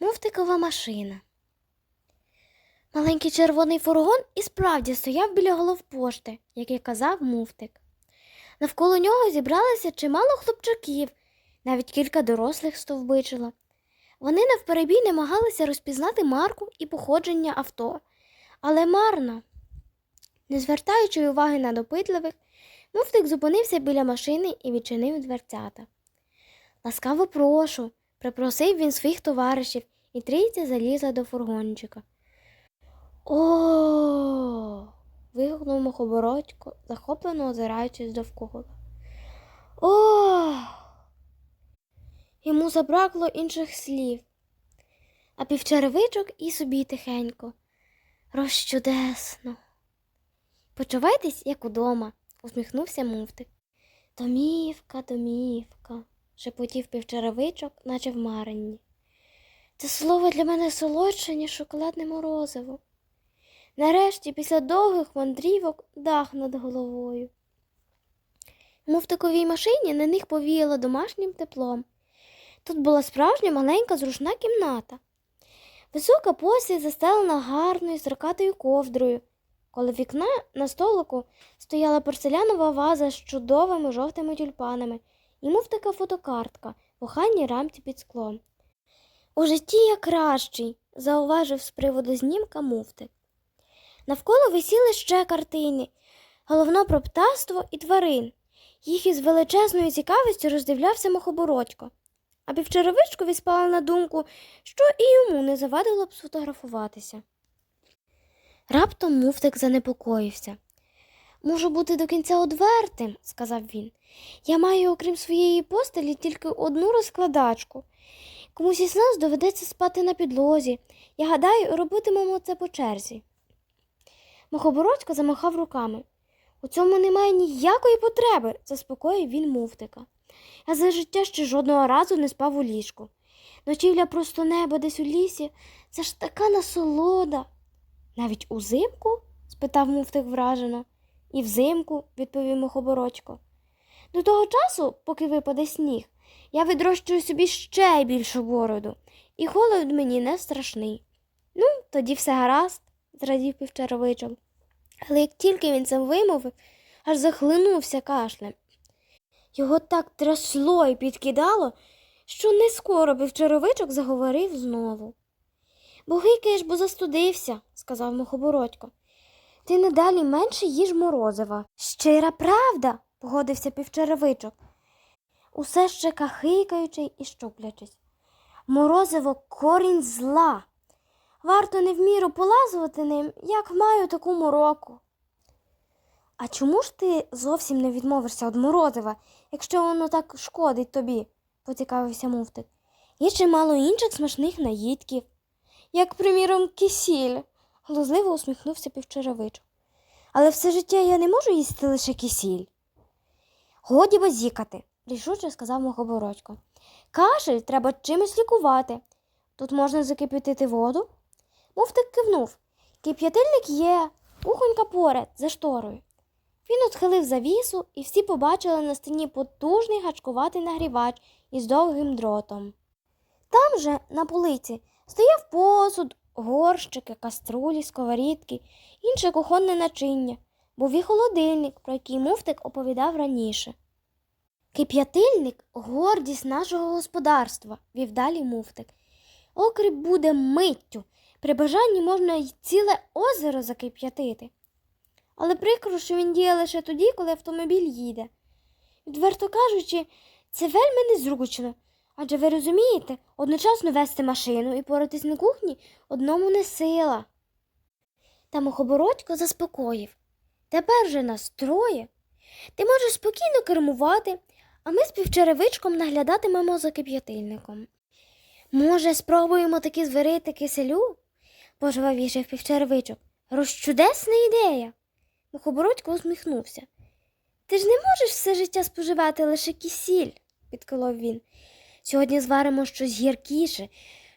Муфтикова машина. Маленький червоний фургон і справді стояв біля головпошти, як і казав муфтик. Навколо нього зібралося чимало хлопчаків, навіть кілька дорослих стовбичило. Вони навперебій намагалися розпізнати марку і походження авто, але марно. Не звертаючи уваги на допитливих, муфтик зупинився біля машини і відчинив дверцята. Ласкаво прошу, припросив він своїх товаришів, і трійця залізла до фургончика. О. вигукнув мухобородько, захоплено озираючись довкола. О. Йому забракло інших слів, а півчеревичок і собі тихенько. Розчудесно. Почувайтесь, як удома, усміхнувся муфтик. Домівка, домівка, шепотів півчеревичок, наче в маренні. Це слово для мене солодше, ніж шоколадне морозиво. Нарешті, після довгих мандрівок, дах над головою. Мов таковій машині на них повіяло домашнім теплом. Тут була справжня маленька зручна кімната. Висока постіль застелена гарною срокатою ковдрою. Коло вікна на столику стояла порцелянова ваза з чудовими жовтими тюльпанами і мов така фотокартка в охайній рамці під склом. У житті я кращий, зауважив з приводу знімка муфтик. Навколо висіли ще картини, головно про птаство і тварин. Їх із величезною цікавістю роздивлявся мохобородько. А півчеревичкові спала на думку, що і йому не завадило б сфотографуватися. Раптом муфтик занепокоївся. Можу бути до кінця одвертим, сказав він. Я маю, окрім своєї постелі, тільки одну розкладачку. Комусь із нас доведеться спати на підлозі. Я гадаю, робитимемо це по черзі. Мохобородько замахав руками. У цьому немає ніякої потреби, заспокоїв він муфтика. Я за життя ще жодного разу не спав у ліжку. Ночівля просто неба десь у лісі це ж така насолода. Навіть узимку? спитав муфтик вражено. І взимку, відповів Мохобородько. До того часу, поки випаде сніг, я відрощую собі ще більшу бороду, і холод мені не страшний. Ну, тоді все гаразд, зрадів півчаровичок. Але як тільки він це вимовив, аж захлинувся кашлем. Його так трясло і підкидало, що не скоро півчаровичок заговорив знову. Бо гикаєш, бо застудився, сказав Мухобородько. Ти недалі менше їж морозива. Щира правда, погодився півчаровичок, усе ще кахикаючи і щуплячись. Морозиво корінь зла. Варто не в міру полазувати ним, як маю таку мороку. А чому ж ти зовсім не відмовишся від морозива, якщо воно так шкодить тобі? поцікавився муфтик. Є чимало інших смачних наїдків, як, приміром, кисіль, глузливо усміхнувся півчаровичок. Але все життя я не можу їсти лише кисіль. Годі базікати, рішуче сказав Мохобородько. Кашель треба чимось лікувати. Тут можна закипятити воду. Муфтик кивнув. Кип'ятильник є, кухонька поряд за шторою. Він отхилив завісу, і всі побачили на стіні потужний гачкуватий нагрівач із довгим дротом. Там же, на полиці, стояв посуд, горщики, каструлі, сковорідки, інше кухонне начиння, був і холодильник, про який муфтик оповідав раніше. Кип'ятильник гордість нашого господарства, вів далі муфтик. Окріп буде миттю. При бажанні можна й ціле озеро закип'ятити. Але прикро, що він діє лише тоді, коли автомобіль їде. Відверто кажучи, це вельми незручно. Адже ви розумієте, одночасно вести машину і поратись на кухні одному не сила. Та Мохобородько заспокоїв. Тепер же нас троє. Ти можеш спокійно кермувати, а ми з півчеревичком наглядатимемо за кип'ятильником. Може, спробуємо таки зварити киселю? пожвавішив півчеревичок. Розчудесна ідея. Мухобородько усміхнувся. Ти ж не можеш все життя споживати лише кисіль, підколов він. Сьогодні зваримо щось гіркіше,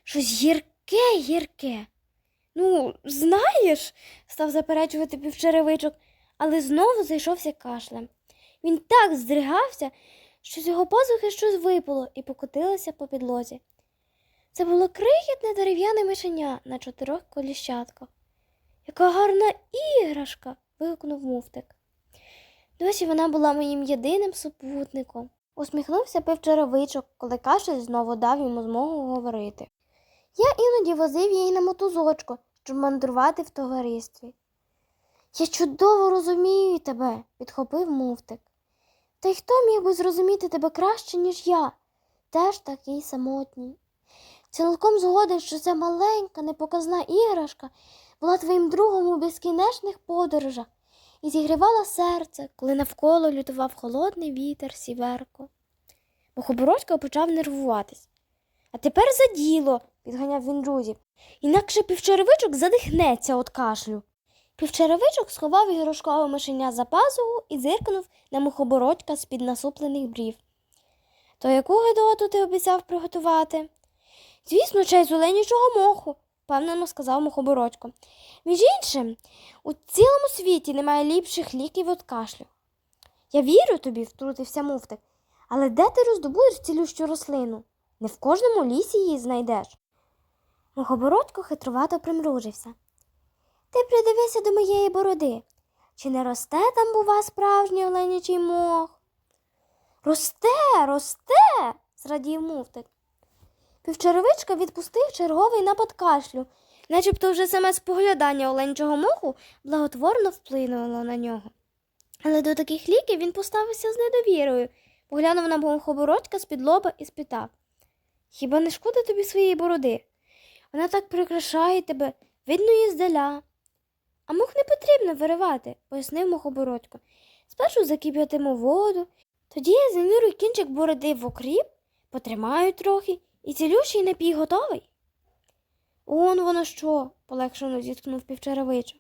щось гірке, гірке. Ну, знаєш, став заперечувати півчеревичок, але знову зайшовся кашлем. Він так здригався, що з його пазухи щось випало і покотилося по підлозі. Це було крихітне дерев'яне мишеня на чотирьох коліщатках. Яка гарна іграшка. вигукнув муфтик. Досі вона була моїм єдиним супутником. Усміхнувся пивчаровичок, коли кашель знову дав йому змогу говорити. Я іноді возив її на мотузочку, щоб мандрувати в товаристві. Я чудово розумію тебе, підхопив муфтик. Та й хто міг би зрозуміти тебе краще, ніж я, теж такий самотній. Цілком згоден, що ця маленька, непоказна іграшка була твоїм другом у безкінечних подорожах і зігрівала серце, коли навколо лютував холодний вітер сіверко. Мухобородько почав нервуватись. А тепер за діло, підганяв він друзів. Інакше півчеревичок задихнеться від кашлю. Півчеревичок сховав іграшкове мишеня за пазуху і зиркнув на мухобородька з-під насуплених брів. То яку гидоту ти обіцяв приготувати? Звісно, чай з оленячого моху, впевнено сказав мухобородько. Між іншим, у цілому світі немає ліпших ліків від кашлю. Я вірю тобі, втрутився муфтик, але де ти роздобудеш цілющу рослину? Не в кожному лісі її знайдеш. Мухобородько хитрувато примружився. Ти придивися до моєї бороди. Чи не росте там, бува, справжній оленячий мох? Росте, росте, зрадів муфтик. Півчаровичка відпустив черговий напад кашлю, начебто вже саме споглядання оленчого моху благотворно вплинуло на нього. Але до таких ліків він поставився з недовірою, поглянув на мухобородька з-під лоба і спитав Хіба не шкода тобі своєї бороди? Вона так прикрашає тебе, видно її здаля. А мух не потрібно виривати, пояснив мухобородько. Спершу закип'ятимо воду, тоді я занюрю кінчик бороди в окріп, потримаю трохи, і цілющий напій готовий. Он воно що, полегшено зіткнув півчаровича.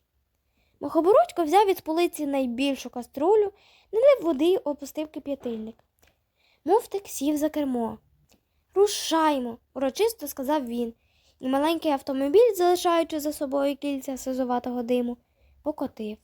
Мухобородько взяв від полиці найбільшу каструлю, налив води й опустив кип'ятильник. Мовтик сів за кермо. Рушаймо, урочисто сказав він, і маленький автомобіль, залишаючи за собою кільця сизуватого диму, покотив.